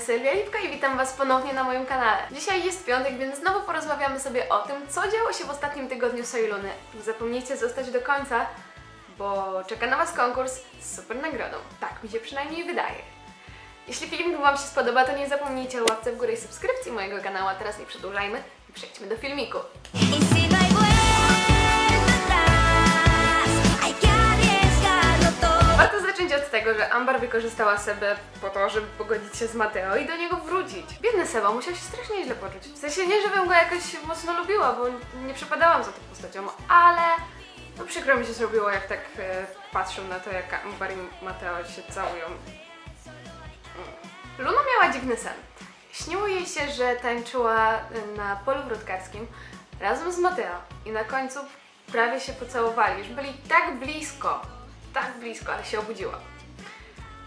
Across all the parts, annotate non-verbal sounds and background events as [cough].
strony Sylwia Lipka i witam Was ponownie na moim kanale. Dzisiaj jest piątek, więc znowu porozmawiamy sobie o tym, co działo się w ostatnim tygodniu Sojluny. Zapomnijcie zostać do końca, bo czeka na Was konkurs z super nagrodą. Tak mi się przynajmniej wydaje. Jeśli filmik Wam się spodoba, to nie zapomnijcie o łapce w górę i subskrypcji mojego kanału, a teraz nie przedłużajmy i przejdźmy do filmiku. Amber wykorzystała Sebę po to, żeby pogodzić się z Mateo i do niego wrócić. Biedny Seba musiał się strasznie źle poczuć. W sensie nie, żebym go jakoś mocno lubiła, bo nie przypadałam za tą postacią, ale no przykro mi się zrobiło, jak tak e, patrzą na to, jak Amber i Mateo się całują. Mm. Luna miała dziwny sen. Śniło jej się, że tańczyła na polu wrotkarskim razem z Mateo i na końcu prawie się pocałowali. Już byli tak blisko, tak blisko, ale się obudziła.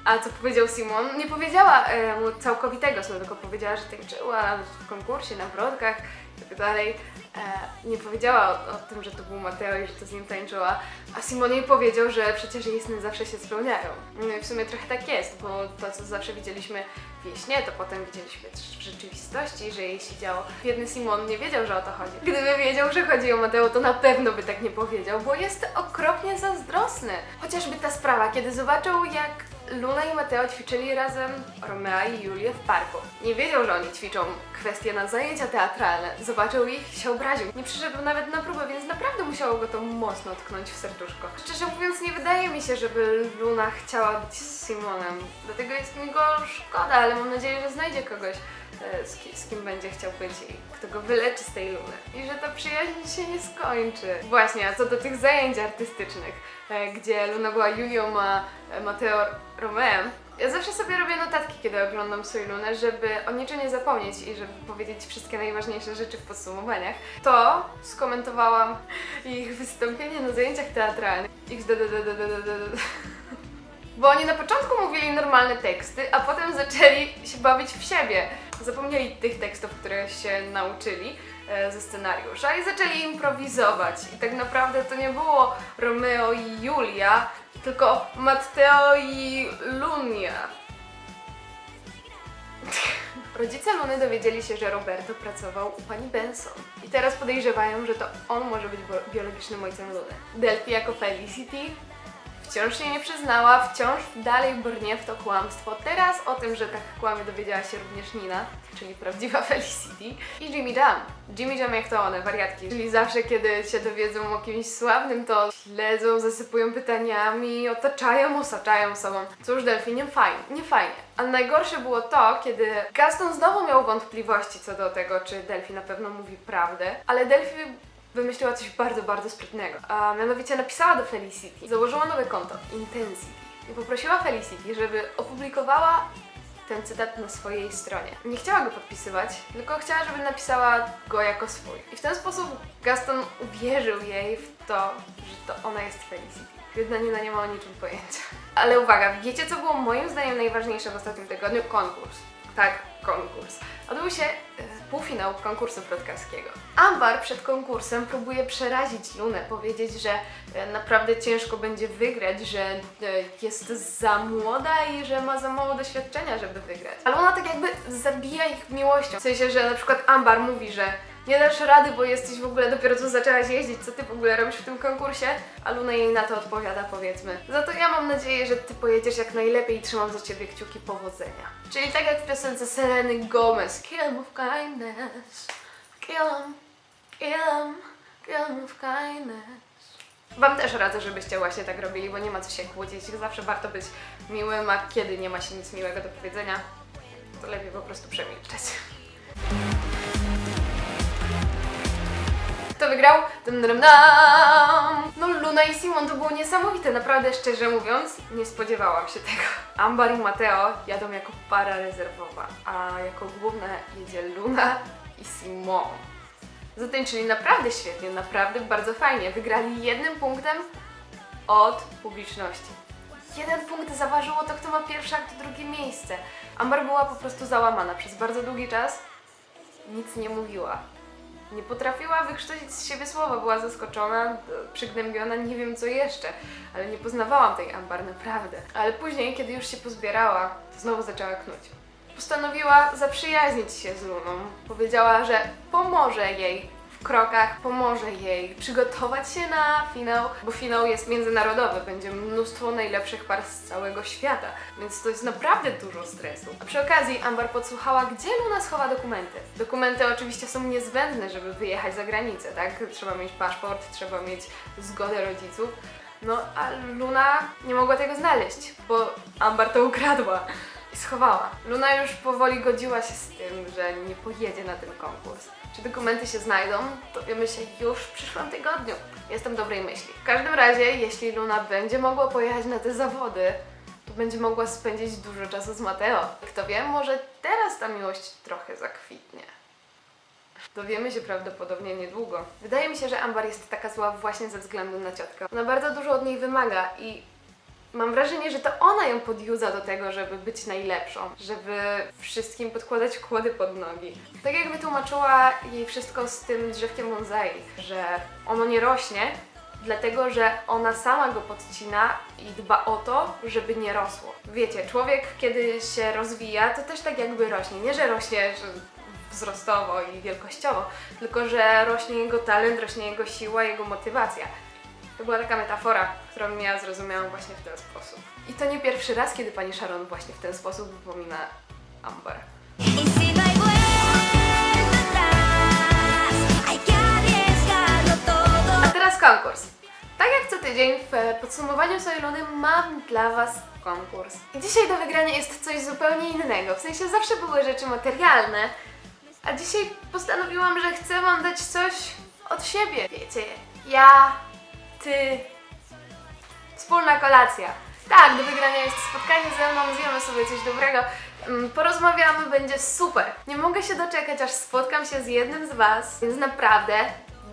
A co powiedział Simon? Nie powiedziała e, mu całkowitego snu, tylko powiedziała, że tańczyła w konkursie, na wrotkach i tak dalej. E, nie powiedziała o, o tym, że to był Mateo i że to z nim tańczyła. A Simon jej powiedział, że przecież jej sny zawsze się spełniają. No i w sumie trochę tak jest, bo to, co zawsze widzieliśmy w śnie, to potem widzieliśmy też w rzeczywistości, że jej się działo. Biedny Simon nie wiedział, że o to chodzi. Gdyby wiedział, że chodzi o Mateo, to na pewno by tak nie powiedział, bo jest okropnie zazdrosny. Chociażby ta sprawa, kiedy zobaczył, jak Luna i Mateo ćwiczyli razem Romea i Julię w parku. Nie wiedział, że oni ćwiczą kwestie na zajęcia teatralne. Zobaczył ich, się obraził. Nie przyszedł nawet na próbę, więc naprawdę musiało go to mocno tknąć w serduszko. Szczerze mówiąc, nie wydaje mi się, żeby Luna chciała być z Simonem. Dlatego jest mi go szkoda, ale mam nadzieję, że znajdzie kogoś, z, ki- z kim będzie chciał być i kto go wyleczy z tej Luny. I że ta przyjaźń się nie skończy. Właśnie, a co do tych zajęć artystycznych, e, gdzie Luna była Julią, a e, Mateo Romeem, ja zawsze sobie robię notatki, kiedy oglądam Soy Lunę, żeby o niczym nie zapomnieć i żeby powiedzieć wszystkie najważniejsze rzeczy w podsumowaniach. To skomentowałam ich wystąpienie na zajęciach teatralnych. XDDDDDDD. Bo oni na początku mówili normalne teksty, a potem zaczęli się bawić w siebie. Zapomnieli tych tekstów, które się nauczyli e, ze scenariusza i zaczęli improwizować. I tak naprawdę to nie było Romeo i Julia, tylko Matteo i Lunia. Rodzice Luny dowiedzieli się, że Roberto pracował u pani Benson. I teraz podejrzewają, że to on może być biologicznym ojcem Luny. Delphi jako Felicity wciąż się nie przyznała, wciąż dalej brnie w to kłamstwo. Teraz o tym, że tak kłamie dowiedziała się również Nina, czyli prawdziwa [laughs] Felicity i Jimmy Jam. Jimmy Jam jak to one, wariatki. Czyli zawsze kiedy się dowiedzą o kimś sławnym, to śledzą, zasypują pytaniami, otaczają, osaczają sobą. Cóż, Delphi, nie fajnie, nie fajnie. A najgorsze było to, kiedy Gaston znowu miał wątpliwości co do tego, czy Delphi na pewno mówi prawdę, ale Delphi wymyśliła coś bardzo, bardzo sprytnego. A mianowicie napisała do Felicity, założyła nowe konto, Intensity, i poprosiła Felicity, żeby opublikowała ten cytat na swojej stronie. Nie chciała go podpisywać, tylko chciała, żeby napisała go jako swój. I w ten sposób Gaston uwierzył jej w to, że to ona jest Felicity. Biedna Nina nie ma o niczym pojęcia. Ale uwaga, wiecie co było moim zdaniem najważniejsze w ostatnim tygodniu? Konkurs. Tak, konkurs. Odbył się e, półfinał konkursu plotkarskiego. Ambar przed konkursem próbuje przerazić Lunę, powiedzieć, że e, naprawdę ciężko będzie wygrać, że e, jest za młoda i że ma za mało doświadczenia, żeby wygrać. Ale ona tak jakby zabija ich miłością. W sensie, że na przykład Ambar mówi, że nie dasz rady, bo jesteś w ogóle dopiero co zaczęłaś jeździć, co ty w ogóle robisz w tym konkursie? A Luna jej na to odpowiada, powiedzmy. Za to ja mam nadzieję, że ty pojedziesz jak najlepiej i trzymam za ciebie kciuki powodzenia. Czyli tak jak w piosence Seleny Gomez. Kill 'em with kindness. Kill 'em, kill 'em, kill 'em with kindness. Wam też radzę, żebyście właśnie tak robili, bo nie ma co się kłócić. Zawsze warto być miłym, a kiedy nie ma się nic miłego do powiedzenia, to lepiej po prostu przemilczeć. Wygrał? Dum, dum, dum. No Luna i Simon to było niesamowite, naprawdę szczerze mówiąc, nie spodziewałam się tego. Ambar i Mateo jadą jako para rezerwowa, a jako główna jedzie Luna i Simon. Zatańczyli naprawdę świetnie, naprawdę bardzo fajnie. Wygrali jednym punktem od publiczności. Jeden punkt zaważyło to, kto ma pierwsze, a kto drugie miejsce. Amber była po prostu załamana przez bardzo długi czas. Nic nie mówiła. Nie potrafiła wykrztusić z siebie słowa, była zaskoczona, przygnębiona, nie wiem co jeszcze, ale nie poznawałam tej Ambar naprawdę. Ale później, kiedy już się pozbierała, to znowu zaczęła knuć. postanowiła zaprzyjaźnić się z Luną. Powiedziała, że pomoże jej krokach, pomoże jej przygotować się na finał, bo finał jest międzynarodowy, będzie mnóstwo najlepszych par z całego świata, więc to jest naprawdę dużo stresu. A przy okazji Amber podsłuchała, gdzie Luna schowa dokumenty. Dokumenty oczywiście są niezbędne, żeby wyjechać za granicę, tak? Trzeba mieć paszport, trzeba mieć zgodę rodziców. No, a Luna nie mogła tego znaleźć, bo Amber to ukradła i schowała. Luna już powoli godziła się z tym, że nie pojedzie na ten konkurs. Czy dokumenty się znajdą, dowiemy się już w przyszłym tygodniu. Jestem dobrej myśli. W każdym razie, jeśli Luna będzie mogła pojechać na te zawody, to będzie mogła spędzić dużo czasu z Mateo. Kto wie, może teraz ta miłość trochę zakwitnie. Dowiemy się prawdopodobnie niedługo. Wydaje mi się, że Ambar jest taka zła właśnie ze względu na ciotkę. Ona bardzo dużo od niej wymaga i mam wrażenie, że to ona ją podjudza do tego, żeby być najlepszą, żeby wszystkim podkładać kłody pod nogi. Tak jak wytłumaczyła jej wszystko z tym drzewkiem bonsai, że ono nie rośnie, dlatego że ona sama go podcina i dba o to, żeby nie rosło. Wiecie, człowiek kiedy się rozwija, to też tak jakby rośnie. Nie, że rośnie że wzrostowo i wielkościowo, tylko że rośnie jego talent, rośnie jego siła, jego motywacja. To była taka metafora, którą ja zrozumiałam właśnie w ten sposób. I to nie pierwszy raz, kiedy pani Sharon właśnie w ten sposób wypomina Amber. No. A teraz konkurs. Tak jak co tydzień w podsumowaniu Soiluny mam dla Was konkurs. I dzisiaj do wygrania jest coś zupełnie innego. W sensie zawsze były rzeczy materialne, a dzisiaj postanowiłam, że chcę Wam dać coś od siebie. Wiecie, ja, Ty, wspólna kolacja. Tak, do wygrania jest spotkanie ze mną, zjemy sobie coś dobrego, mm, porozmawiamy, będzie super. Nie mogę się doczekać, aż spotkam się z jednym z Was, więc naprawdę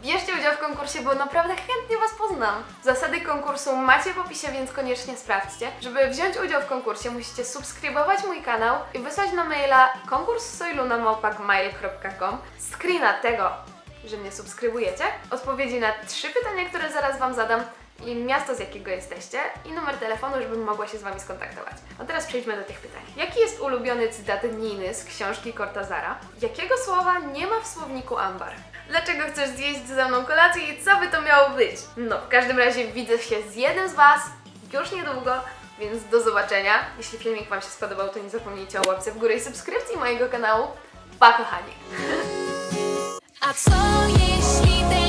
bierzcie udział w konkursie, bo naprawdę chętnie Was poznam. Zasady konkursu macie w opisie, więc koniecznie sprawdźcie. Żeby wziąć udział w konkursie, musicie subskrybować mój kanał i wysłać na maila konkurssojlunamałpa.gmail.com screena tego, że mnie subskrybujecie, odpowiedzi na trzy pytania, które zaraz Wam zadam i miasto, z jakiego jesteście i numer telefonu, żebym mogła się z Wami skontaktować. A teraz przejdźmy do tych pytań. Jaki jest ulubiony cytat Niny z książki Cortazara? Jakiego słowa nie ma w słowniku Ambar? Dlaczego chcesz zjeść ze mną kolację i co by to miało być? No, w każdym razie widzę się z jednym z Was już niedługo, więc do zobaczenia. Jeśli filmik Wam się spodobał, to nie zapomnijcie o łapce w górę i subskrypcji mojego kanału. Pa kochani! A co jeśli ten